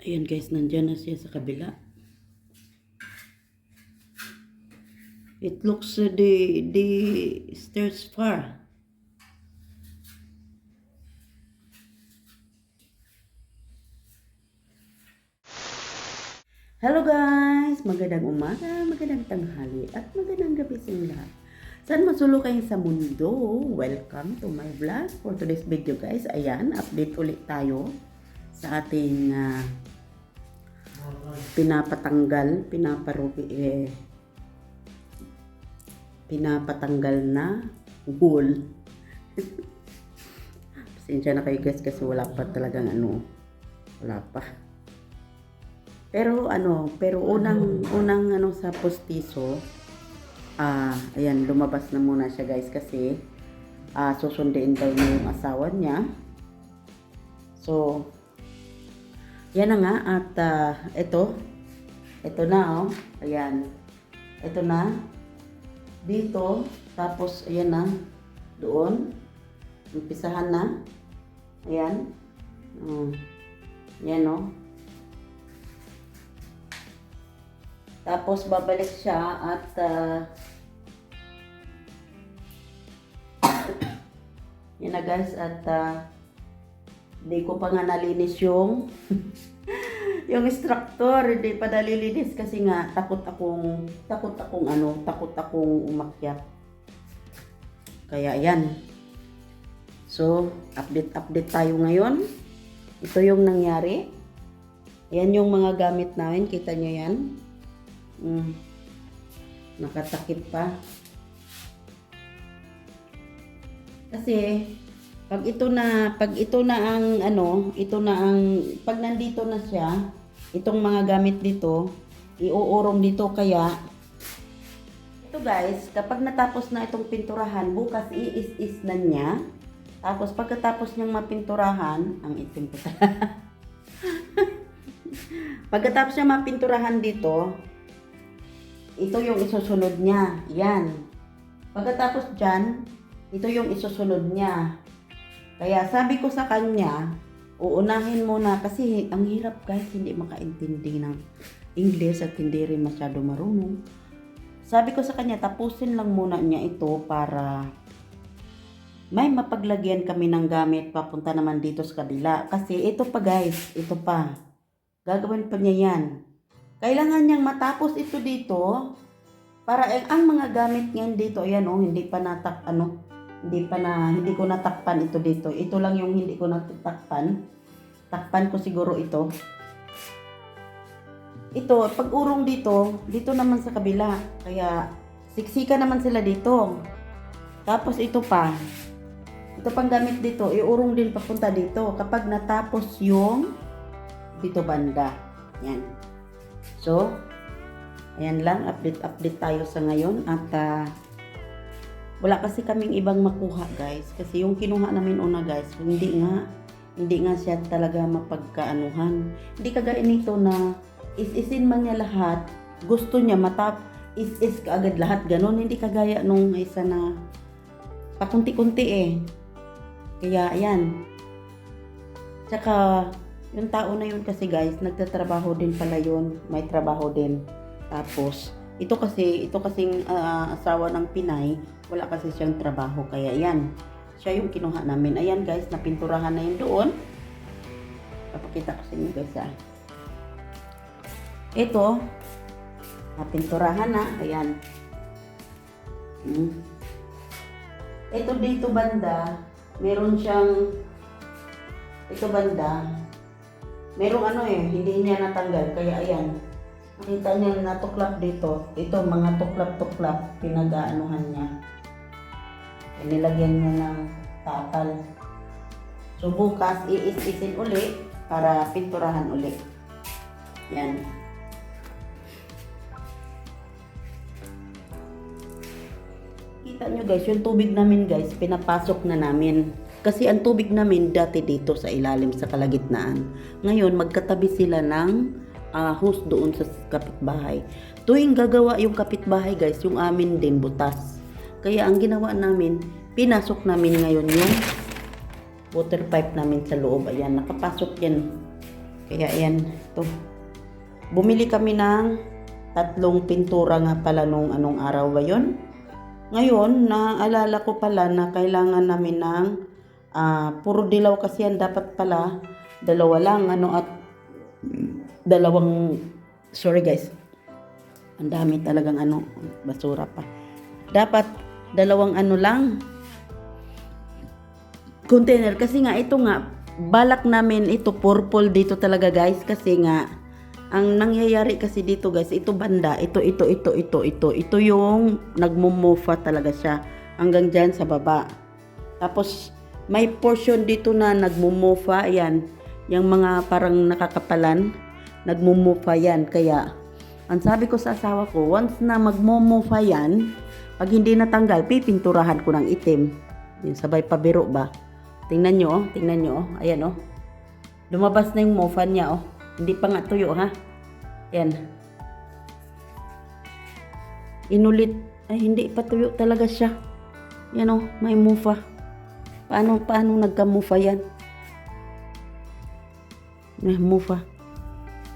Ayan guys, nandyan na siya sa kabila. It looks uh, the the stairs far. Hello guys! Magandang umaga, magandang tanghali, at magandang gabi sa inyo lahat. Saan masulo kayo sa mundo? Welcome to my vlog for today's video guys. Ayan, update ulit tayo sa ating ah, pinapatanggal, pinaparupi, eh, pinapatanggal na wool. Pasensya na kayo guys kasi wala pa talagang ano, wala pa. Pero ano, pero unang unang ano sa postiso, ah, ayan, lumabas na muna siya guys kasi ah, susunduin daw niya yung asawa niya. So, yan na nga at ah, ito, ito na oh, ayan, ito na, dito, tapos ayan na, doon, umpisahan na, ayan, oh, yan oh, Tapos babalik siya at ah, yan na guys at ah, hindi ko pa nga nalinis yung yung instructor hindi pa nalilinis kasi nga takot akong takot akong ano takot akong umakyat. Kaya yan. So update update tayo ngayon. Ito yung nangyari. Yan yung mga gamit namin. Kita nyo yan. Mm. Nakatakip pa. Kasi pag ito na pag ito na ang ano, ito na ang pag nandito na siya, itong mga gamit dito, iuurong dito kaya ito guys, kapag natapos na itong pinturahan, bukas iis-is na niya. Tapos pagkatapos niyang mapinturahan, ang itim ko Pagkatapos niya mapinturahan dito, ito yung isusunod niya. Yan. Pagkatapos dyan, ito yung isusunod niya. Kaya sabi ko sa kanya, uunahin muna kasi ang hirap guys, hindi makaintindi ng English at hindi rin masyado marunong. Sabi ko sa kanya, tapusin lang muna niya ito para may mapaglagyan kami ng gamit papunta naman dito sa kabila. Kasi ito pa guys, ito pa. Gagawin pa niya yan. Kailangan niyang matapos ito dito para ang mga gamit ngayon dito, ayan oh, hindi pa natak ano, hindi pa na hindi ko natakpan ito dito. Ito lang yung hindi ko natakpan. Takpan ko siguro ito. Ito, pag urong dito, dito naman sa kabila. Kaya siksika naman sila dito. Tapos ito pa. Ito pang gamit dito, iurong din papunta dito kapag natapos yung dito banda. Yan. So, ayan lang, update-update tayo sa ngayon at ah, wala kasi kaming ibang makuha guys. Kasi yung kinuha namin una guys, hindi nga, hindi nga siya talaga mapagkaanuhan. Hindi kagaya nito na is-isin man niya lahat, gusto niya matap, is-is kaagad lahat, ganun. Hindi kagaya nung isa na pakunti-kunti eh. Kaya ayan. Tsaka, yung tao na yun kasi guys, nagtatrabaho din pala yun. May trabaho din. Tapos, ito kasi, ito kasing ah, asawa ng Pinay, wala kasi siyang trabaho. Kaya yan, siya yung kinuha namin. Ayan guys, napinturahan na yun doon. Papakita ko sa inyo guys ah. Ito, napinturahan na. Ayan. Hmm. Ito dito banda, meron siyang ito banda, merong ano eh, hindi niya natanggal. Kaya ayan, nakita niya natuklap dito. Ito, mga tuklap-tuklap, pinag-aanuhan niya. Nilagyan niya ng tapal. So bukas, iis-isin uli para pinturahan uli. Yan. Kita nyo guys, yung tubig namin guys, pinapasok na namin. Kasi ang tubig namin dati dito sa ilalim, sa kalagitnaan. Ngayon, magkatabi sila ng ah, hose doon sa kapitbahay. Tuwing gagawa yung kapitbahay guys, yung amin din butas. Kaya ang ginawa namin, pinasok namin ngayon yung water pipe namin sa loob. Ayan, nakapasok yan. Kaya ayan, to. Bumili kami ng tatlong pintura nga pala nung anong araw ba yun? Ngayon, naalala ko pala na kailangan namin ng ah, puro dilaw kasi yan dapat pala dalawa lang ano at dalawang sorry guys. Ang dami talagang ano basura pa. Dapat dalawang ano lang container kasi nga ito nga balak namin ito purple dito talaga guys kasi nga ang nangyayari kasi dito guys ito banda ito ito ito ito ito ito yung nagmumofa talaga siya hanggang dyan sa baba tapos may portion dito na nagmumofa yan yung mga parang nakakapalan nagmumofa yan kaya ang sabi ko sa asawa ko once na magmumofa yan pag hindi natanggal pipinturahan ko ng itim yung sabay pabiro ba Tingnan nyo, oh. Tingnan nyo, oh. Ayan, oh. Lumabas na yung mofa niya, oh. Hindi pa nga tuyo, ha? Ayan. Inulit. Ay, hindi pa tuyo talaga siya. Yan, oh. May mofa. Paano, paano nagka-mofa yan? May mofa.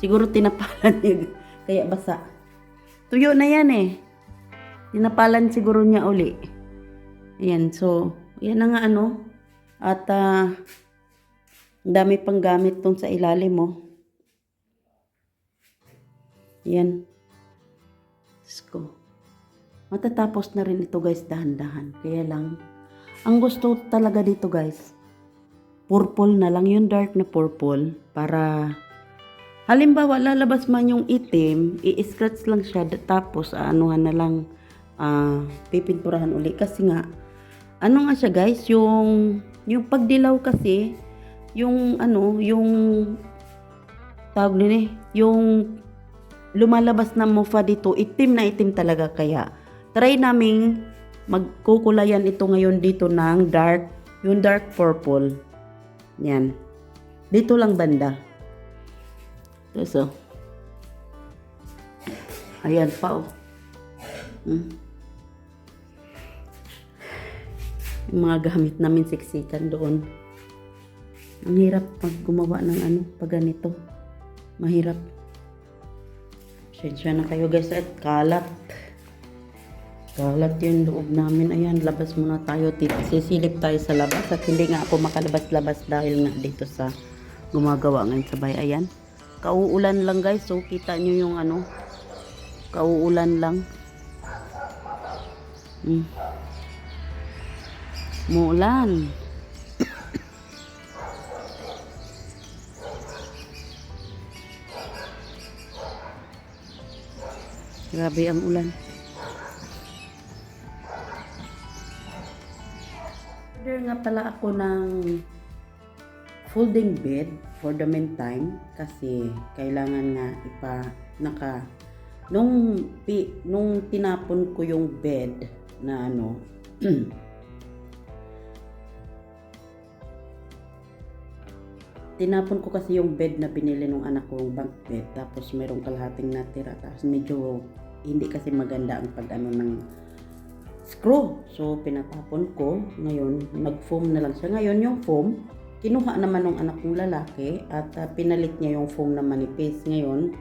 Siguro tinapalan niya. Kaya basa. Tuyo na yan, eh. Tinapalan siguro niya uli. Ayan, so, yan na nga, ano. At ang dami pang gamit tong sa ilalim mo. Yan. Diyos ko. Matatapos na rin ito guys dahan-dahan. Kaya lang, ang gusto talaga dito guys, purple na lang yung dark na purple para halimbawa lalabas man yung itim, i-scratch lang siya tapos aanuhan na lang ah, pipinturahan uli kasi nga ano nga siya guys, yung yung pagdilaw kasi, yung ano, yung tawag din eh, yung lumalabas na mofa dito, itim na itim talaga kaya. Try naming magkukulayan ito ngayon dito ng dark, yung dark purple. Yan. Dito lang banda. So, ayan pa oh. Hmm. yung mga gamit namin siksikan doon. Ang hirap pag gumawa ng ano, pag ganito. Mahirap. Sensya na kayo guys at kalat. Kalat yung loob namin. Ayan, labas muna tayo. Sisilip tayo sa labas at hindi nga ako makalabas-labas dahil nga dito sa gumagawa ngayon sa bahay. Ayan. Kauulan lang guys. So, kita nyo yung ano. Kauulan lang. Hmm. Mulan. Grabe ang ulan. Order nga pala ako ng folding bed for the meantime kasi kailangan nga ipa naka nung pi, nung tinapon ko yung bed na ano tinapon ko kasi yung bed na binili ng anak ko, bunk bed, tapos merong kalahating natira, tapos medyo hindi kasi maganda ang pag ano ng screw. So, pinatapon ko. Ngayon, nag-foam na lang siya. Ngayon, yung foam, kinuha naman ng anak kong lalaki at uh, pinalit niya yung foam na manipis. Ngayon,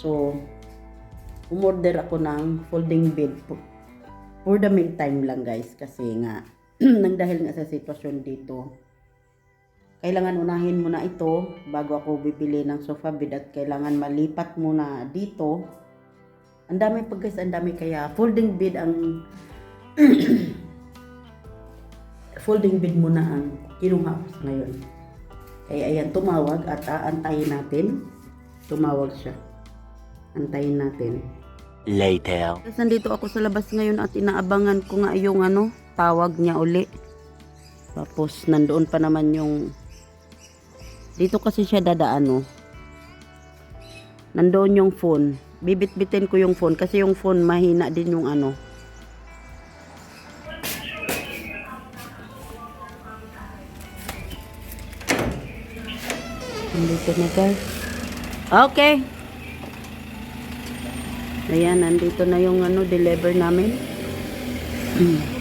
so, umorder ako ng folding bed po. For the meantime lang guys, kasi nga, nang dahil nga sa sitwasyon dito, kailangan unahin muna ito bago ako bibili ng sofa bed at kailangan malipat muna dito. Ang dami pag guys, ang dami kaya folding bed ang folding bed muna ang kinuha ko sa ngayon. Kaya ayan, tumawag at aantayin natin. Tumawag siya. Antayin natin. Later. Tapos nandito ako sa labas ngayon at inaabangan ko nga yung ano, tawag niya uli. Tapos nandoon pa naman yung dito kasi siya dadaan no. Nandoon yung phone. Bibit-bitin ko yung phone kasi yung phone mahina din yung ano. Guys. Okay. Ayan, nandito na yung ano, deliver namin.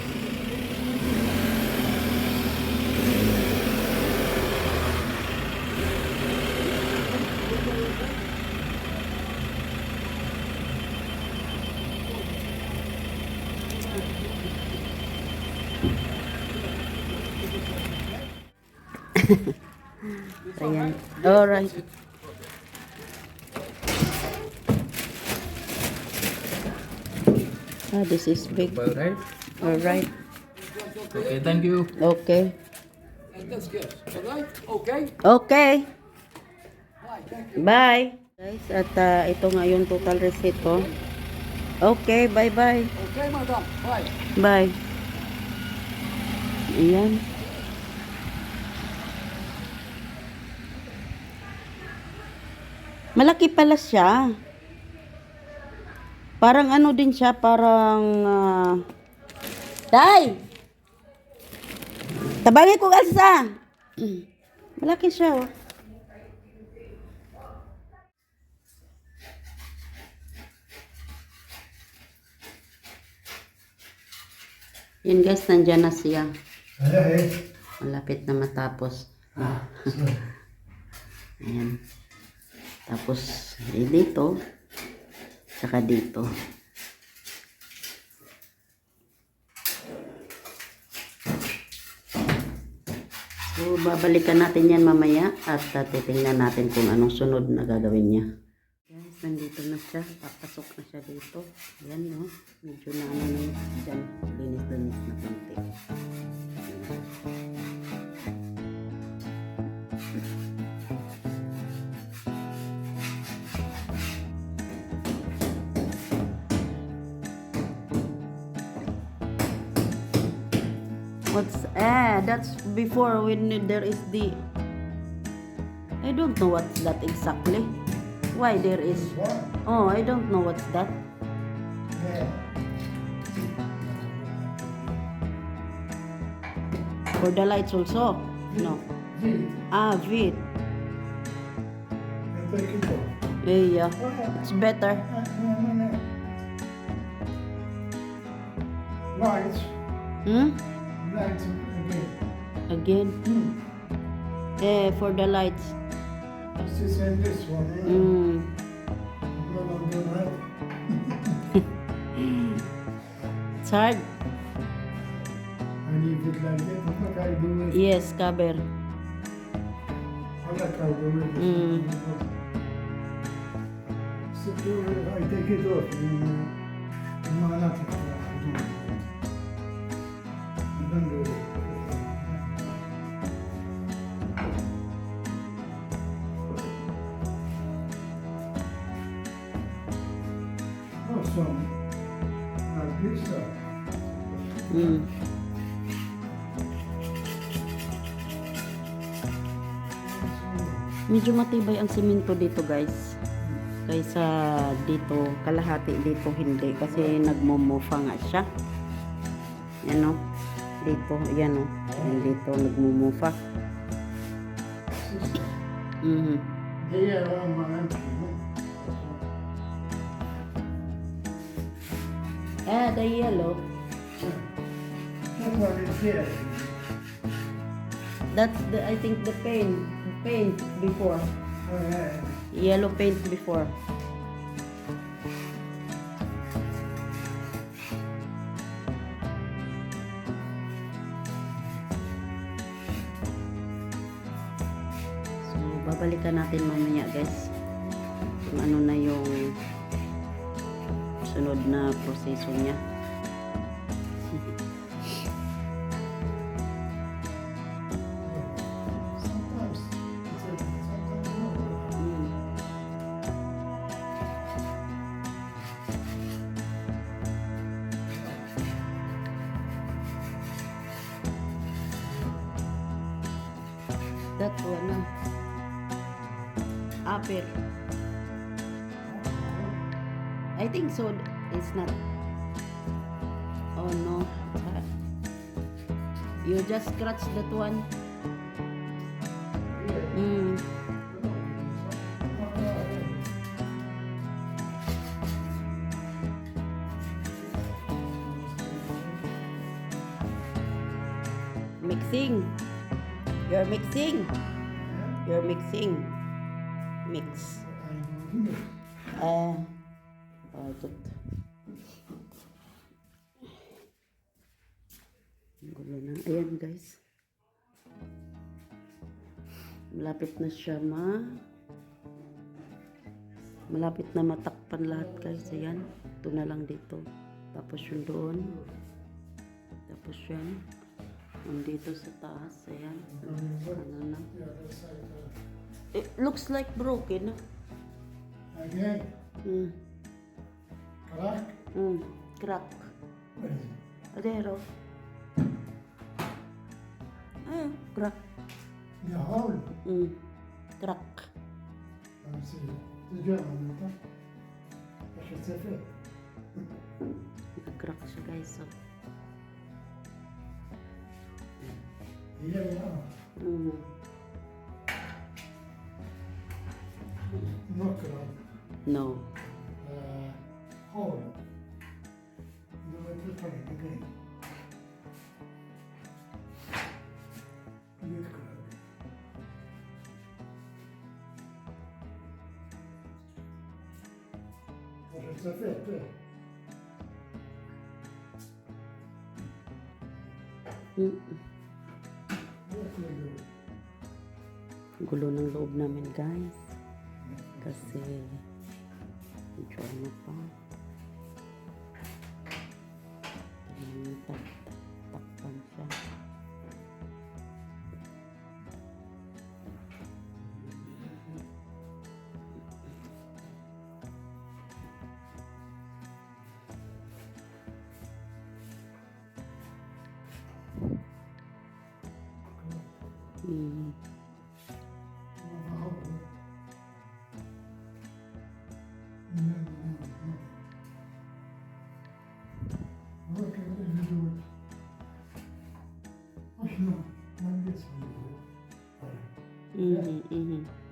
Ayan. Alright. Ah, this is big. Alright. Alright. Okay, thank you. Okay. And that's good. All right? Okay? Okay. Bye. Guys, at ah, ito nga yung total receipt ko. Okay, bye-bye. Okay, madam. Bye. Bye. Ayan. Malaki pala siya. Parang ano din siya, parang... ah, Tay! Tabangin ko kalsa! Malaki siya, oh. Yan guys, nandyan na siya. Malapit na matapos. Ayan. Tapos, eh, dito. Tsaka dito. So, babalikan natin yan mamaya at uh, titingnan natin kung anong sunod na gagawin niya. Guys, nandito na siya. Papasok na siya dito. Ayan, no? Medyo na ano na yun. What's ah? That's before when there is the. I don't know what's that exactly. Why there is? Oh, I don't know what's that. For the lights also. No. Ah, vid. Eh, yeah. It's better. Lights, Hmm? Lights Again. again. Eh, for the lights. It's the same this one. Yeah. Hmm. No, no, no, no. It's hard. I leave it like that. What I do it. Yes, cover. I like I do it. Mm. So uh, I take it off. And, uh, no, nothing. Like this stuff. Hmm. Medyo matibay ang simento dito guys. Kaysa dito, kalahati dito hindi. Kasi nagmumufa nga siya. Yan o. Dito, yan o. Yan dito, nagmumufa. Mhm. They are on Ah, the yellow. That's the, I think the paint. Paint before. Yellow paint before. So, babalikan natin mamaya guys. Kung ano na yung sunod na proseso niya. That one, no? Apple. Think so. It's not. Oh no. You just scratch that one. Mm. Mixing. You're mixing. You're mixing. Ang Gulo na. Ayan guys. Malapit na siya ma... Malapit na matakpan lahat guys. Ayan. Ito na lang dito. Tapos yung doon. Tapos yan. Nandito sa taas. Ayan. Ano na. It looks like broken. ah. Again, Mm. Crack. Mm. Crack. What is it? Adero. Ah, crack. The hole. Mm. Crack. Ah, c'est c'est dur en même temps. Parce que c'est fait. Nag-crack siya guys. So. Il y a là, Mm. no crack. No. Hole. You will prepare it again. Big crack. Parce que c'est fait, fait. Mm. What will you do? Gulo ng loob namin guys. Kasi medyo ano pa. Kailangan 嗯哼。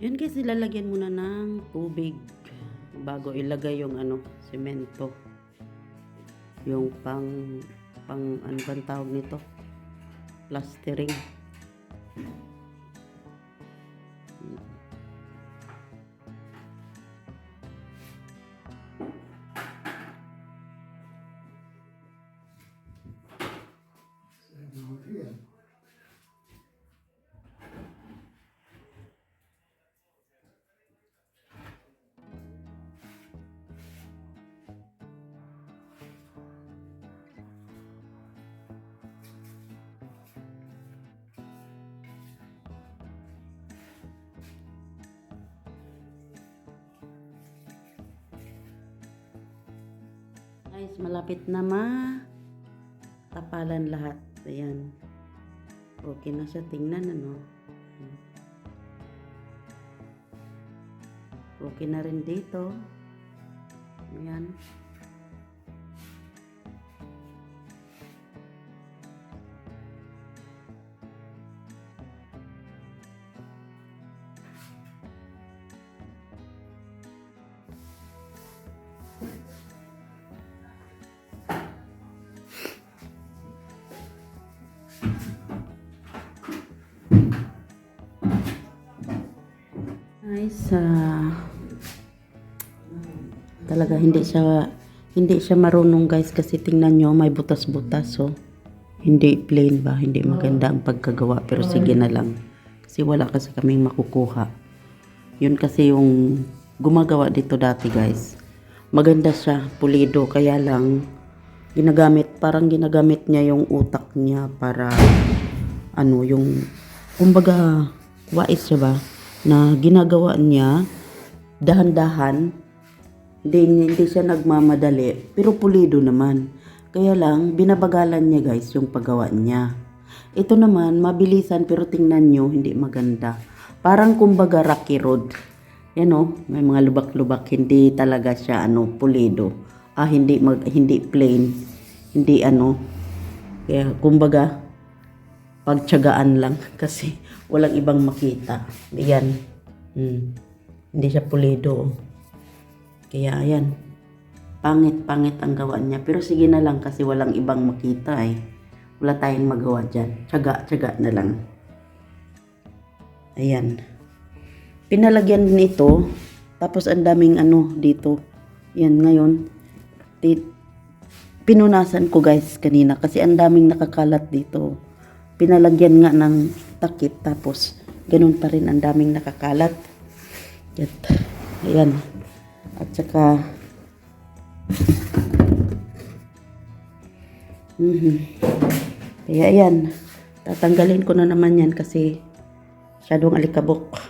Yun guys, ilalagyan muna ng tubig bago ilagay yung ano, semento. Yung pang pang ano bang tawag nito? Plastering. Guys, malapit na ma tapalan lahat. Ayan. Okay na siya tingnan ano. Okay na rin dito. Ayan. Guys, ah, talaga hindi siya hindi siya marunong guys kasi tingnan nyo may butas-butas so hindi plain ba? Hindi maganda ang pagkagawa pero sige na lang. Kasi wala kasi kaming makukuha. Yun kasi yung gumagawa dito dati guys. Maganda siya pulido. Kaya lang ginagamit parang ginagamit niya yung utak niya para ano yung kumbaga wais siya ba na ginagawa niya dahan-dahan. Hindi, hindi siya nagmamadali, pero pulido naman. Kaya lang, binabagalan niya guys yung paggawa niya. Ito naman, mabilisan pero tingnan nyo, hindi maganda. Parang kumbaga rocky road. Yan o, may mga lubak-lubak, hindi talaga siya ano, pulido. Ah, hindi, mag, hindi plain, hindi ano. Kaya kumbaga, pagtsagaan lang kasi walang ibang makita. Ayan. Hmm. Hindi siya pulido. Kaya ayan. Pangit-pangit ang gawa niya. Pero sige na lang kasi walang ibang makita eh. Wala tayong magawa dyan. Tsaga-tsaga na lang. Ayan. Pinalagyan din ito. Tapos ang daming ano dito. Yan ngayon. Pinunasan ko guys kanina kasi ang daming nakakalat dito. Pinalagyan nga ng takip tapos ganun pa rin ang daming nakakalat. Yan. Ayan. At saka Mhm. Kaya ayan, tatanggalin ko na naman yan kasi masyadong alikabok.